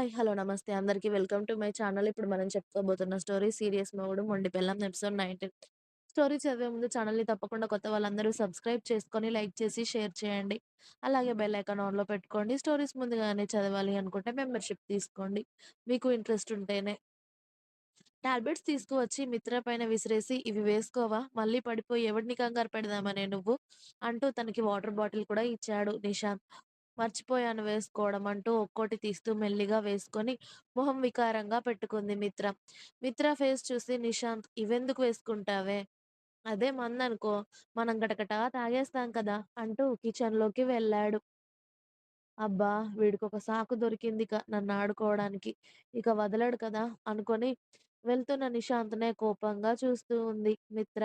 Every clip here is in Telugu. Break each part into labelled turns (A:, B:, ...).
A: హాయ్. హలో. నమస్తే అందరికి. Welcome to my channel. ఇప్పుడు మనం చెప్పుకోబోతున్న స్టోరీ 'సీరియస్ మొగుడు మొండి పెళ్ళం ఎపిసోడ్ 19. స్టోరీ చదివే ముందు ఛానల్‌ని తప్పకుండా కొత్త వాళ్ళందరూ సబ్స్క్రైబ్ చేసుకొని, లైక్ చేసి, షేర్ చేయండి. అలాగే బెల్ ఐకాన్ ఆన్‌లో పెట్టుకోండి. స్టోరీస్ ముందుగానే చదవాలి అనుకుంటే మెంబర్‌షిప్ తీసుకోండి. మీకు ఇంట్రెస్ట్ ఉంటేనే. టాబ్లెట్స్ తీసుకువచ్చి మిత్ర పైన విసిరేసి, "ఇవి వేసుకోవా? మళ్ళీ పడిపోయి ఎవరిని కంగారు పెడదామనే నువ్వు?" అంటూ తనకి వాటర్ బాటిల్ కూడా ఇచ్చాడు నిషాంత్. "మర్చిపోయాను వేసుకోవడం" అంటూ ఒక్కోటి తీస్తూ మెల్లిగా వేసుకొని, మొహం వికారంగా పెట్టుకుంది మిత్ర. మిత్ర ఫేస్ చూసి నిషాంత్, "ఇవెందుకు వేసుకుంటావే? అదే మందనుకో, మనం గటగటా తాగేస్తాం కదా!" అంటూ కిచెన్‌లోకి వెళ్ళాడు. అబ్బా! వీడికొక సాకు దొరికింది నన్ను ఆడుకోవడానికి ఇక వదలడు కదా! అనుకొని వెళ్తున్న నిశాంత్నే కోపంగా చూస్తూ ఉంది మిత్ర.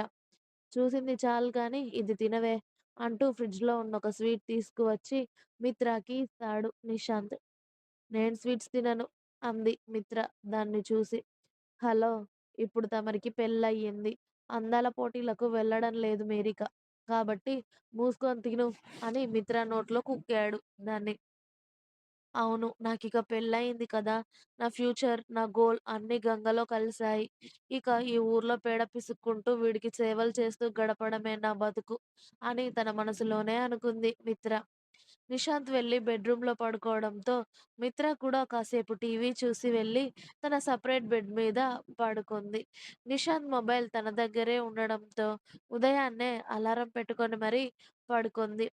A: చూసింది చాలు కానీ ఇది తినవే అంటూ ఫ్రిడ్జ్‌లో ఉన్న ఒక స్వీట్ తీసుకువచ్చి మిత్రాకి ఇస్తాడు నిషాంత్. నేను స్వీట్స్ తినను అంది మిత్ర దాన్ని చూసి. హలో! ఇప్పుడు తమరికి పెళ్ళయ్యింది అందాల పోటీలకు వెళ్ళడం లేదు మేరిక కాబట్టి మూసుకొని తిను అని మిత్ర నోట్లో కుక్కాడు దాన్ని. అవును. నాకిక పెళ్ళయింది కదా! నా ఫ్యూచర్, నా గోల్ అన్నీ గంగలో కలిశాయి ఇక ఈ ఊర్లో పేడ పిసుక్కుంటూ వీడికి సేవలు చేస్తూ గడపడమే నా బతుకు అని తన మనసులోనే అనుకుంది మిత్ర. నిషాంత్ వెళ్ళి బెడ్‌రూమ్‌లో పడుకోవడంతో మిత్ర కూడా కాసేపు టీవీ చూసి వెళ్ళి తన సెపరేట్ బెడ్ మీద పడుకుంది. నిషాంత్ మొబైల్ తన దగ్గరే ఉండడంతో ఉదయాన్నే అలారం పెట్టుకొని మరీ పడుకుంది.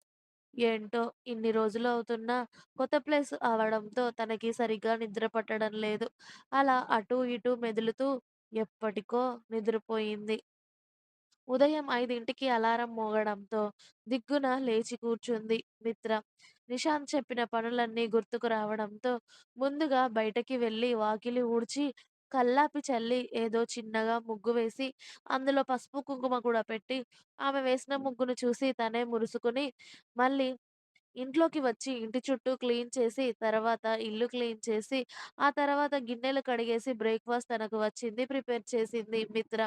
A: ఏంటో ఇన్ని రోజులు అవుతున్నా కొత్త ప్లేస్ అవడంతో తనకి సరిగ్గా నిద్ర పట్టడం లేదు. అలా అటూ ఇటూ మెదులుతూ ఎప్పటికో నిద్రపోయింది. ఉదయం ఐదింటికి అలారం మోగడంతో దిగ్గున లేచి కూర్చుంది మిత్ర. నిషాంత్ చెప్పిన పనులన్నీ గుర్తుకు రావడంతో ముందుగా బయటకి వెళ్ళి వాకిలి ఊడ్చి, కల్లాపి చల్లి ఏదో చిన్నగా ముగ్గు వేసి, అందులో పసుపు, కుంకుమ కూడా పెట్టి, ఆమె వేసిన ముగ్గును చూసి తనే మురుసుకుని, మళ్ళీ ఇంట్లోకి వచ్చి ఇంటి చుట్టూ క్లీన్ చేసి, తర్వాత ఇల్లు క్లీన్ చేసి, ఆ తర్వాత గిన్నెలు కడిగేసి బ్రేక్‌ఫాస్ట్ తనకు వచ్చింది ప్రిపేర్ చేసింది మిత్ర.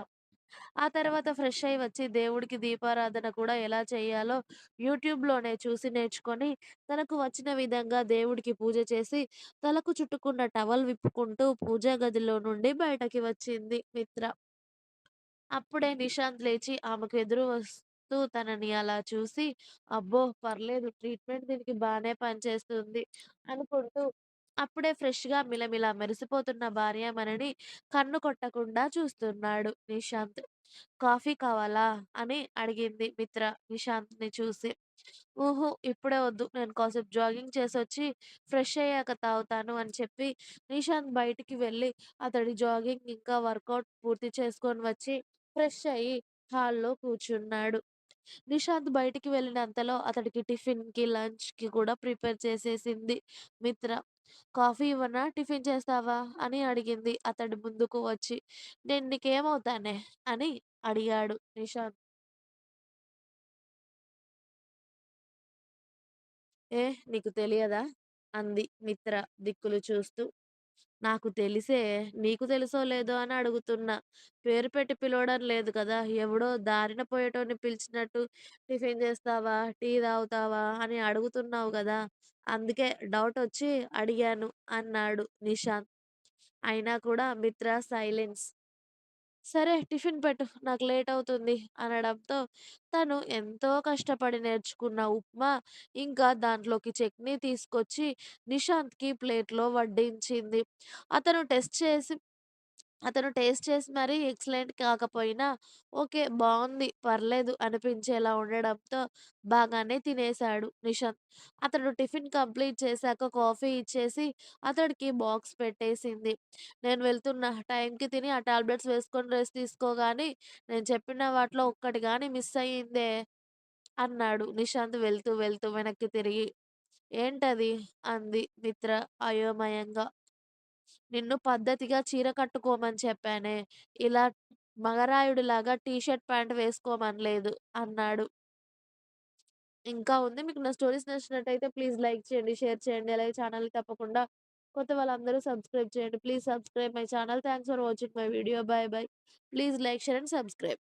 A: ఆ తర్వాత ఫ్రెష్ అయ్యి వచ్చి దేవుడికి దీపారాధన కూడా ఎలా చేయాలో యూట్యూబ్‌లోనే చూసి నేర్చుకొని, తనకు వచ్చిన విధంగా దేవుడికి పూజ చేసి, తలకు చుట్టుకున్న టవల్ విప్పుకుంటూ పూజా గదిలో నుండి బయటకి వచ్చింది మిత్ర. అప్పుడే నిషాంత్ లేచి ఆమెకు ఎదురు వస్తూ తనని అలా చూసి, అబ్బో! పర్లేదు ట్రీట్మెంట్ దీనికి బానే పనిచేస్తుంది అనుకుంటూ అప్పుడే ఫ్రెష్‌గా మిలమిల మెరిసిపోతున్న భార్యామణిని కన్ను కొట్టకుండా చూస్తున్నాడు నిషాంత్. "కాఫీ కావాలా?" అని అడిగింది మిత్ర నిషాంత్‌ని చూసి. "ఊహూ ఇప్పుడే వద్దు. నేను కాసేపు జాగింగ్ చేసొచ్చి ఫ్రెష్ అయ్యాక తాగుతాను" అని చెప్పి నిషాంత్ బయటికి వెళ్ళి అతడి జాగింగ్ ఇంకా వర్కౌట్ పూర్తి చేసుకొని వచ్చి ఫ్రెష్ అయ్యి హాల్‌లో కూర్చున్నాడు. నిషాంత్ బయటికి వెళ్ళినంతలో అతడికి టిఫిన్‌కి, లంచ్‌కి కూడా ప్రిపేర్ చేసేసింది మిత్ర. "కాఫీ ఇవ్వనా? టిఫిన్ చేస్తావా?" అని అడిగింది అతడి ముందుకు వచ్చి. "నేను నీకేమవుతానే?" అని అడిగాడు నిషాంత్. "ఏ నీకు తెలియదా?" అంది మిత్ర దిక్కులు చూస్తూ. "నాకు తెలిసే. నీకు తెలుసో లేదో అని అడుగుతున్నా. పేరు పెట్టి పిలవడం లేదు కదా! ఎవడో దారిన పోయేటోడిని పిలిచినట్టు టిఫిన్ చేస్తావా? టీ తాగుతావా? అని అడుగుతున్నావు గదా! అందుకే డౌటొచ్చి అడిగాను" అన్నాడు నిషాంత్. అయినా కూడా మిత్ర సైలెన్స్. "సరే టిఫిన్ పెట్టు. నాకు లేట్ అవుతుంది అనడంతో తను ఎంతో కష్టపడి నేర్చుకున్న ఉప్మా, ఇంకా దాంట్లోకి చట్నీ తీసుకొచ్చి నిషాంత్‌కి ప్లేట్‌లో వడ్డించింది. అతను టెస్ట్ చేసి అతను టేస్ట్ చేసి మరీ ఎక్సలెంట్ కాకపోయినా ఓకే. బాగుంది పర్లేదు అనిపించేలా ఉండడంతో బాగానే తినేశాడు నిషాంత్. అతడు టిఫిన్ కంప్లీట్ చేశాక కాఫీ ఇచ్చేసి అతడికి బాక్స్ పెట్టేసింది. "నేను వెళ్తున్న టైంకి తిని ఆ టాబ్లెట్స్ వేసుకొని రెస్ట్ తీసుకోగాని నేను చెప్పిన వాటిలో ఒక్కటి కానీ మిస్ అయిందే" అన్నాడు నిషాంత్ వెళ్తూ వెళ్తూ వెనక్కి తిరిగి. "ఏంటది?" అంది మిత్ర అయోమయంగా. "నిన్ను పద్ధతిగా చీర కట్టుకోమని చెప్పానే. ఇలా మగరాయుడిలాగా టీ షర్ట్, ప్యాంట్ వేసుకోమనలేదు" అన్నాడు. ఇంకా ఉంది. మీకు నా స్టోరీస్ నచ్చినట్టయితే ప్లీజ్ లైక్ చేయండి, షేర్ చేయండి. అలాగే ఛానల్ తప్పకుండా కొత్త వాళ్ళందరూ సబ్స్క్రైబ్ చేయండి. Please subscribe my channel. Thanks for watching my video. Bye bye. Please like, share and subscribe.